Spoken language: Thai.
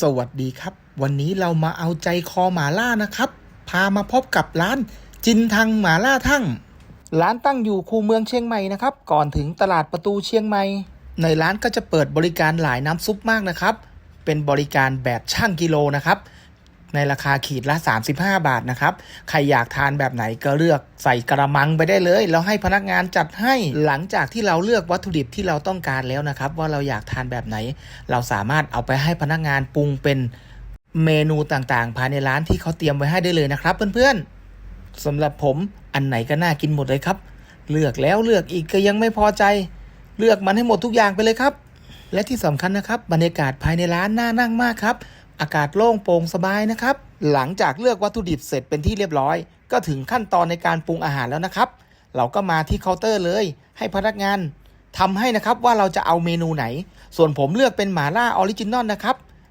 สวัสดีครับ วันนี้เรามาเอาใจคอหมาล่านะครับ พามาพบกับร้านจินทังหมาล่าทั้งร้านตั้งอยู่คูเมืองเชียงใหม่นะครับ ก่อนถึงตลาดประตูเชียงใหม่ ในร้านก็จะเปิดบริการหลายน้ำซุปมากนะครับ เป็นบริการแบบช่างกิโลนะครับ ในราคาขีดละ 35 บาทนะครับ ใครอยากทานแบบไหนก็เลือกใส่กระมังไปได้เลย แล้วให้พนักงานจัดให้หลังจากที่เราเลือกวัตถุดิบที่เราต้องการแล้วนะครับ ว่าเราอยากทานแบบไหน เราสามารถเอาไปให้พนักงานปรุงเป็นเมนูต่างๆ ภายในร้านที่เขาเตรียมไว้ให้ได้เลยนะครับ เพื่อนๆสำหรับผมอันไหนก็น่ากินหมดเลยครับ เลือกแล้วเลือกอีกก็ยังไม่พอใจ เลือกมันให้หมดทุกอย่างไปเลยครับ และที่สำคัญนะครับ บรรยากาศภายในร้านน่านั่งมากครับ อากาศโล่งโปร่งสบายนะครับ หลังจากเลือกวัตถุดิบเสร็จเป็นที่เรียบร้อย ก็ถึงขั้นตอนในการปรุงอาหารแล้วนะครับ เราก็มาที่เคาน์เตอร์เลย ให้พนักงานทำให้นะครับว่าเราจะเอาเมนูไหน ส่วนผมเลือกเป็นหมาล่าออริจินอลนะครับ